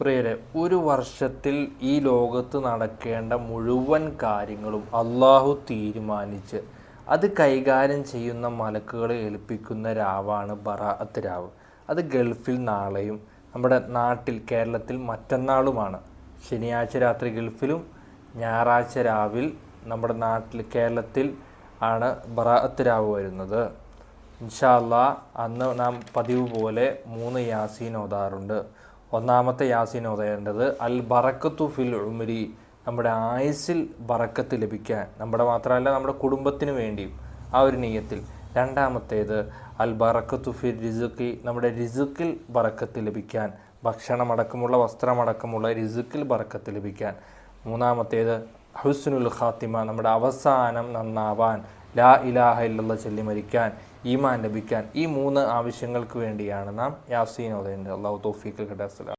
പ്രിയരെ ഒരു വർഷത്തിൽ ഈ ലോകത്ത് നടക്കേണ്ട മുഴുവൻ കാര്യങ്ങളും അള്ളാഹു തീരുമാനിച്ച് അത് കൈകാര്യം ചെയ്യുന്ന മലക്കുകളെ ഏൽപ്പിക്കുന്ന രാവാണ് ബറാഅത്ത് രാവ്. അത് ഗൾഫിൽ നാളെയും നമ്മുടെ നാട്ടിൽ കേരളത്തിൽ മറ്റന്നാളുമാണ്. ശനിയാഴ്ച രാത്രി ഗൾഫിലും ഞായറാഴ്ച രാവിൽ നമ്മുടെ നാട്ടിൽ കേരളത്തിൽ ആണ് ബറാഅത്ത് രാവ് വരുന്നത്. ഇൻഷാല്ല അന്ന് നാം പതിവ് പോലെ മൂന്ന് യാസീൻ ഓതാറുണ്ട്. ഒന്നാമത്തെ യാസീൻ ഓതേണ്ടത് അൽ ബറക്കത്തു ഫിൽ ഉമരി നമ്മുടെ ആയുസ്സിൽ ബറക്കത്ത് ലഭിക്കാൻ നമ്മുടെ മാത്രമല്ല നമ്മുടെ കുടുംബത്തിന് വേണ്ടിയും ആ ഒരു നെയ്യത്തിൽ രണ്ടാമത്തേത് അൽ ബറക്കത്തു ഫിൽ റിസുക്കി നമ്മുടെ റിസുക്കിൽ ബറക്കത്ത് ലഭിക്കാൻ ഭക്ഷണമടക്കമുള്ള വസ്ത്രമടക്കമുള്ള റിസുക്കിൽ ബറക്കത്ത് ലഭിക്കാൻ. മൂന്നാമത്തേത് ഹുസ്നുൽ ഖാത്തിമ നമ്മുടെ അവസാനം നന്നാവാൻ ലാ ഇലാഹ ഇല്ല ചൊല്ലി മരിക്കാൻ ഈമാൻ ലഭിക്കാൻ ഈ മൂന്ന് ആവശ്യങ്ങൾക്ക് വേണ്ടിയാണ് നാം യാസീൻ ഓതേണ്ടത് അള്ളാഹു തോഫീക്ക് കിട്ടാൻ.